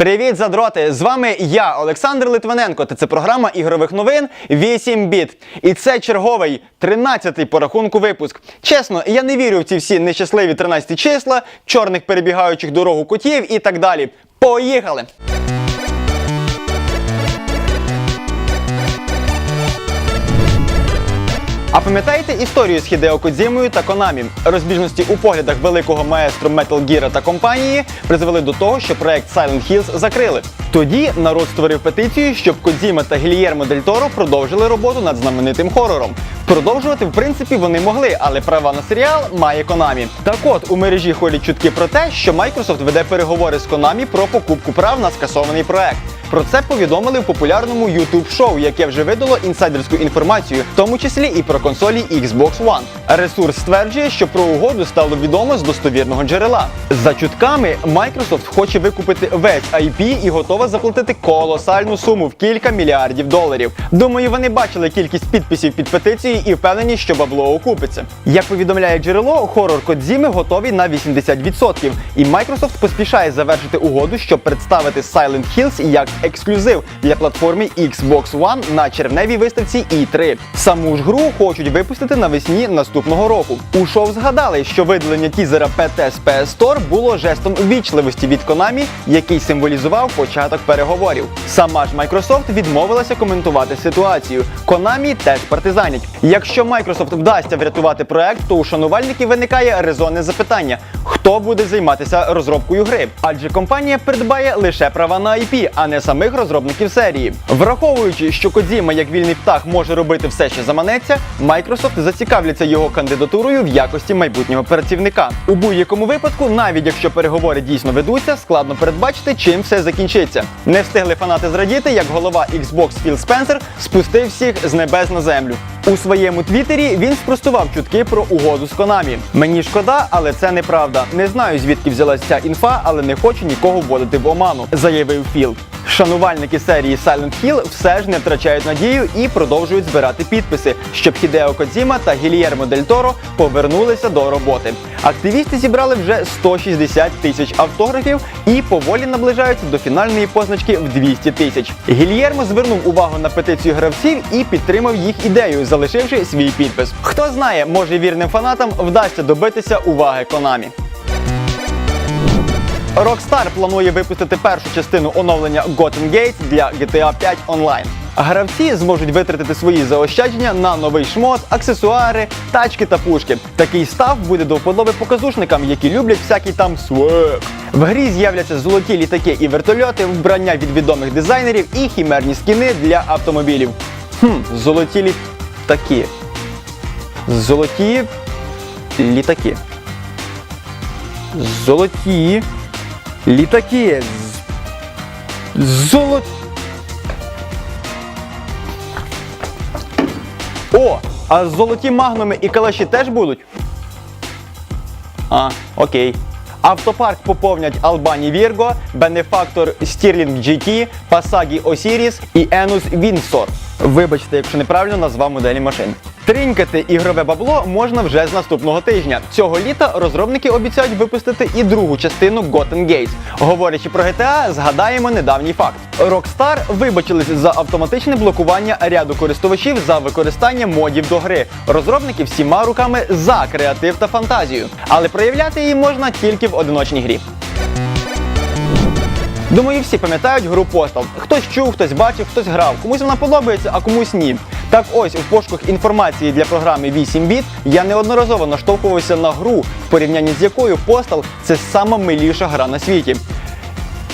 Привіт, задроти! З вами я, Олександр Литвиненко, та це програма ігрових новин 8 біт. І це черговий 13-й по рахунку випуск. Чесно, я не вірю в ці всі нещасливі 13 числа, чорних перебігаючих дорогу котів і так далі. Поїхали! А пам'ятаєте історію з Хідео Кодзімою та Конамі? Розбіжності у поглядах великого маестру Metal Gear та компанії призвели до того, що проект Silent Hills закрили. Тоді народ створив петицію, щоб Кодзіма та Гільєрмо Дель Торо продовжили роботу над знаменитим хорором. Продовжувати, в принципі, вони могли, але права на серіал має Konami. Так от у мережі ходять чутки про те, що Microsoft веде переговори з Konami про покупку прав на скасований проект. Про це повідомили в популярному youtube шоу яке вже видало інсайдерську інформацію, в тому числі і про консолі Xbox One. Ресурс стверджує, що про угоду стало відомо з достовірного джерела. За чутками, Microsoft хоче викупити весь IP і готова заплатити колосальну суму в кілька мільярдів доларів. Думаю, вони бачили кількість підписів під петицією і впевнені, що бабло окупиться. Як повідомляє джерело, хорор Кодзіми готовий на 80%, і Microsoft поспішає завершити угоду, щоб представити Silent Hills як ексклюзив для платформи Xbox One на червневій виставці E3. Саму ж гру хочуть випустити навесні наступного року. У шоу згадали, що видалення тізера PT PS Store було жестом ввічливості від Konami, який символізував початок переговорів. Сама ж Microsoft відмовилася коментувати ситуацію. Konami теж партизанять. Якщо Microsoft вдасться врятувати проект, то у шанувальників виникає резонне запитання: хто буде займатися розробкою гри? Адже компанія придбає лише права на IP, а не самих розробників серії. Враховуючи, що Кодзіма як вільний птах може робити все, що заманеться, Microsoft зацікавляться його кандидатурою в якості майбутнього працівника. У будь-якому випадку, навіть якщо переговори дійсно ведуться, складно передбачити, чим все закінчиться. Не встигли фанати зрадіти, як голова Xbox Філ Спенсер спустив всіх з небес на землю. У своєму твіттері він спростував чутки про угоду з Konami. Мені шкода, але це неправда. Не знаю звідки взялася ця інфа, але не хочу нікого вводити в оману, заявив Філ. Шанувальники серії Silent Hill все ж не втрачають надію і продовжують збирати підписи, щоб Хідео Кодзіма та Гільєрмо Дель Торо повернулися до роботи. Активісти зібрали вже 160 тисяч автографів і поволі наближаються до фінальної позначки в 200 тисяч. Гільєрмо звернув увагу на петицію гравців і підтримав їх ідею, залишивши свій підпис. Хто знає, може вірним фанатам вдасться добитися уваги Konami. Rockstar планує випустити першу частину оновлення Gotham Gate для GTA 5 Online. Гравці зможуть витратити свої заощадження на новий шмот, аксесуари, тачки та пушки. Такий став буде до вподоби показушникам, які люблять всякий там свек. В грі з'являться золоті літаки і вертольоти, вбрання від відомих дизайнерів і хімерні скіни для автомобілів. Хм, золоті літаки. Золоті літаки. Золоті літаки. Золоті. О, а золоті магнуми і калаші теж будуть? А, окей. Автопарк поповнять Албані Вірго, Бенефактор Стірлінг GT, Пасагі Осіріс і Енус Windsor. Вибачте, якщо неправильно назвав моделі машин. Тринькати ігрове бабло можна вже з наступного тижня. Цього літа розробники обіцяють випустити і другу частину Gotham Gates. Говорячи про GTA, згадаємо недавній факт. Rockstar вибачились за автоматичне блокування ряду користувачів за використання модів до гри. Розробники всіма руками за креатив та фантазію, але проявляти її можна тільки в одиночній грі. Думаю, всі пам'ятають гру Postal. Хтось чув, хтось бачив, хтось грав. Комусь вона подобається, а комусь ні. Так ось у пошуках інформації для програми 8 біт я неодноразово наштовхувався на гру, в порівнянні з якою Postal – це сама миліша гра на світі.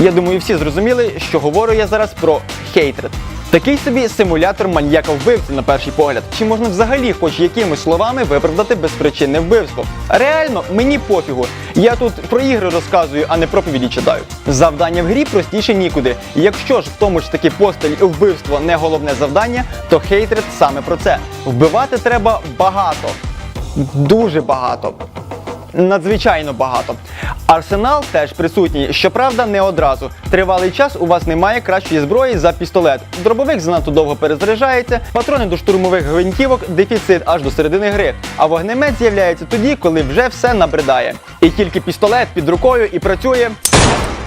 Я думаю, всі зрозуміли, що говорю я зараз про Hatred. Такий собі симулятор маньяка вбивці на перший погляд. Чи можна взагалі хоч якимись словами виправдати безпричинне вбивство? Реально, мені пофігу. Я тут про ігри розказую, а не проповіді читаю. Завдання в грі простіше нікуди. Якщо ж в тому ж таки постель вбивство не головне завдання, то Hatred саме про це. Вбивати треба багато. Дуже багато надзвичайно багато. Арсенал теж присутній, щоправда, не одразу. Тривалий час у вас немає кращої зброї за пістолет. Дробовик занадто довго перезаряджається, патрони до штурмових гвинтівок, дефіцит аж до середини гри. А вогнемет з'являється тоді, коли вже все набридає. І тільки пістолет під рукою і працює.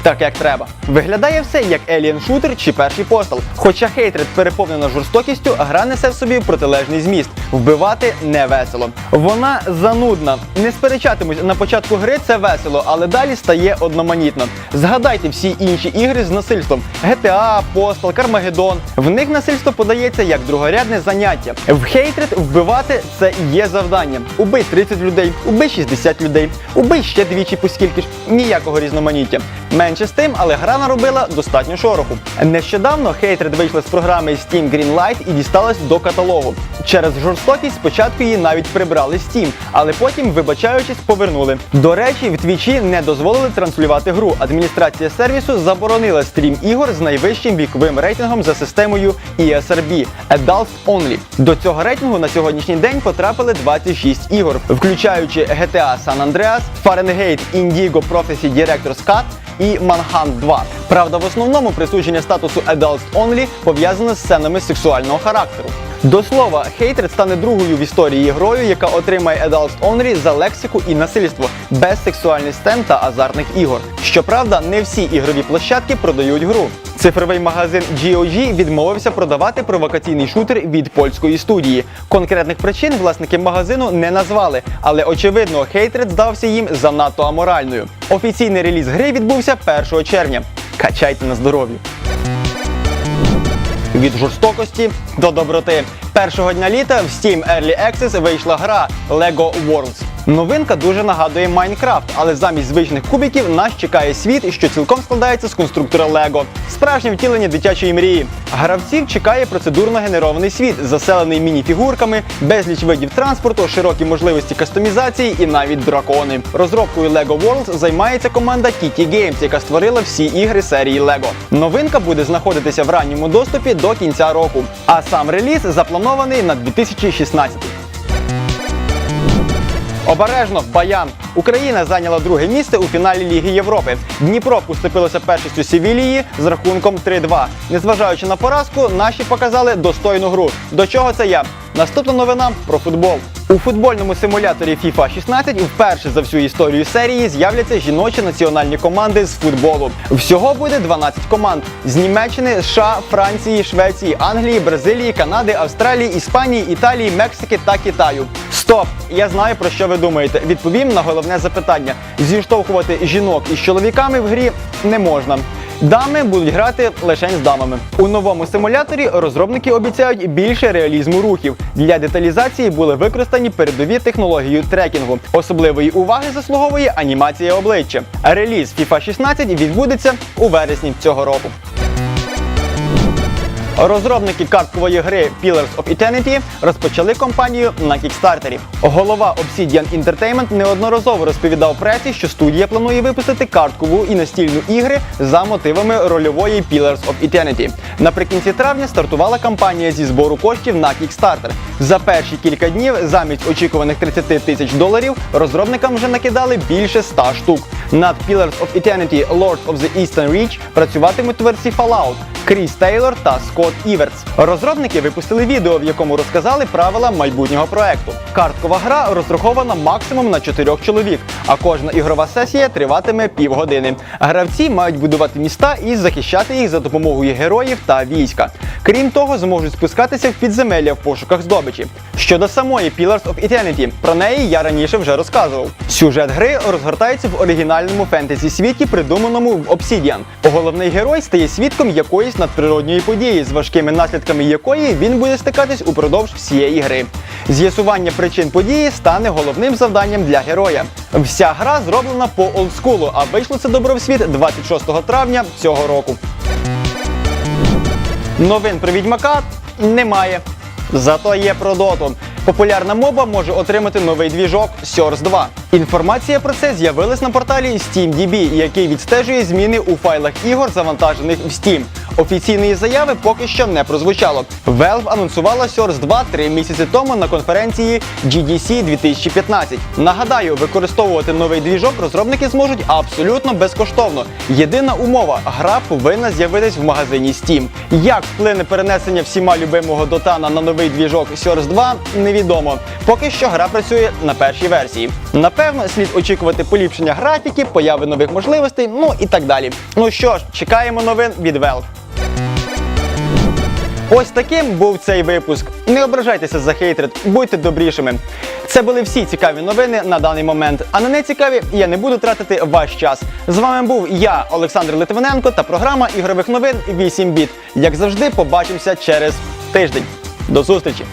Так як треба. Виглядає все як Alien Shooter чи перший постал. Хоча Hatred переповнена жорстокістю, гра несе в собі протилежний зміст. Вбивати не весело. Вона занудна. Не сперечатимусь, на початку гри це весело, але далі стає одноманітно. Згадайте всі інші ігри з насильством: GTA, Postal, Carmageddon. В них насильство подається як другорядне заняття. В Hatred вбивати це є завдання. Убий 30 людей, убий 60 людей, убий ще двічі, поскільки ж ніякого різноманіття. Менше з тим, але гра наробила достатньо шороху. Нещодавно Hatred вийшла з програми Steam Greenlight і дісталась до каталогу. Через жорстокість спочатку її навіть прибрали Steam, але потім, вибачаючись, повернули. До речі, в Твічі не дозволили транслювати гру. Адміністрація сервісу заборонила стрім ігор з найвищим віковим рейтингом за системою ESRB – Adults Only. До цього рейтингу на сьогоднішній день потрапили 26 ігор, включаючи GTA San Andreas, Fahrenheit Indigo Prophecy Director's Cut і Manhunt 2. Правда, в основному присудження статусу Adults Only пов'язане з сценами сексуального характеру. До слова, Hatred стане другою в історії грою, яка отримає Adults Only за лексику і насильство, без сексуальних сцен та азартних ігор. Щоправда, не всі ігрові площадки продають гру. Цифровий магазин GOG відмовився продавати провокаційний шутер від польської студії. Конкретних причин власники магазину не назвали, але очевидно, Hatred здався їм занадто аморальною. Офіційний реліз гри відбувся 1 червня. Качайте на здоров'я! Від жорстокості до доброти. Першого дня літа в Steam Early Access вийшла гра LEGO Worlds. Новинка дуже нагадує Майнкрафт, але замість звичних кубиків нас чекає світ, що цілком складається з конструктора LEGO. Справжнє втілення дитячої мрії. Гравців чекає процедурно генерований світ, заселений міні-фігурками, безліч видів транспорту, широкі можливості кастомізації і навіть дракони. Розробкою LEGO Worlds займається команда TT Games, яка створила всі ігри серії LEGO. Новинка буде знаходитися в ранньому доступі до кінця року, а сам реліз запланований на 2016. Обережно Баян. Україна зайняла друге місце у фіналі Ліги Європи. Дніпро поступилося першістю Сівілії з рахунком 3-2. Незважаючи на поразку, наші показали достойну гру. До чого це я? Наступна новина про футбол. У футбольному симуляторі FIFA 16 вперше за всю історію серії з'являться жіночі національні команди з футболу. Всього буде 12 команд з Німеччини, США, Франції, Швеції, Англії, Бразилії, Канади, Австралії, Іспанії, Італії, Мексики та Китаю. Стоп! Я знаю про що ви думаєте. Відповім на головне запитання: зіштовхувати жінок із чоловіками в грі не можна. Дами будуть грати лише з дамами. У новому симуляторі розробники обіцяють більше реалізму рухів. Для деталізації були використані передові технології трекінгу. Особливої уваги заслуговує анімація обличчя. Реліз FIFA 16 відбудеться у вересні цього року. Розробники карткової гри Pillars of Eternity розпочали кампанію на кікстартері. Голова Obsidian Entertainment неодноразово розповідав пресі, що студія планує випустити карткову і настільну ігри за мотивами рольової Pillars of Eternity. Наприкінці травня стартувала кампанія зі збору коштів на Kickstarter. За перші кілька днів замість очікуваних 30 тисяч доларів розробникам вже накидали більше 100 штук. Над Pillars of Eternity Lords of the Eastern Reach працюватимуть творці Fallout. Кріс Тейлор та Скотт Іверс. Розробники випустили відео, в якому розказали правила майбутнього проекту. Карткова гра розрахована максимум на 4 чоловік, а кожна ігрова сесія триватиме півгодини. Гравці мають будувати міста і захищати їх за допомогою героїв та війська. Крім того, зможуть спускатися в підземелля в пошуках здобичі. Щодо самої Pillars of Eternity, про неї я раніше вже розказував. Сюжет гри розгортається в оригінальному фентезі світі, придуманому в Obsidian. Головний герой стає свідком якоїсь надприродньої події, з важкими наслідками якої він буде стикатись упродовж всієї гри. З'ясування причин події стане головним завданням для героя. Вся гра зроблена по олдскулу, а вийшло це добро в світ 26 травня цього року. Новин про відьмака немає. Зато є про доту. Популярна моба може отримати новий двіжок Source 2. Інформація про це з'явилась на порталі SteamDB, який відстежує зміни у файлах ігор, завантажених в Steam. Офіційної заяви поки що не прозвучало. Valve анонсувала Source 2 три місяці тому на конференції GDC 2015. Нагадаю, використовувати новий двіжок розробники зможуть абсолютно безкоштовно. Єдина умова гра повинна з'явитись в магазині Steam. Як вплине перенесення всіма любимого дотана на новий двіжок Source 2, невідомо. Поки що гра працює на першій версії. Напевно, слід очікувати поліпшення графіки, появи нових можливостей, ну і так далі. Ну що ж, чекаємо новин від Valve. Ось таким був цей випуск. Не ображайтеся за хейтред, будьте добрішими. Це були всі цікаві новини на даний момент. А на нецікаві я не буду тратити ваш час. З вами був я, Олександр Литвиненко, та програма ігрових новин 8 біт. Як завжди, побачимося через тиждень. До зустрічі!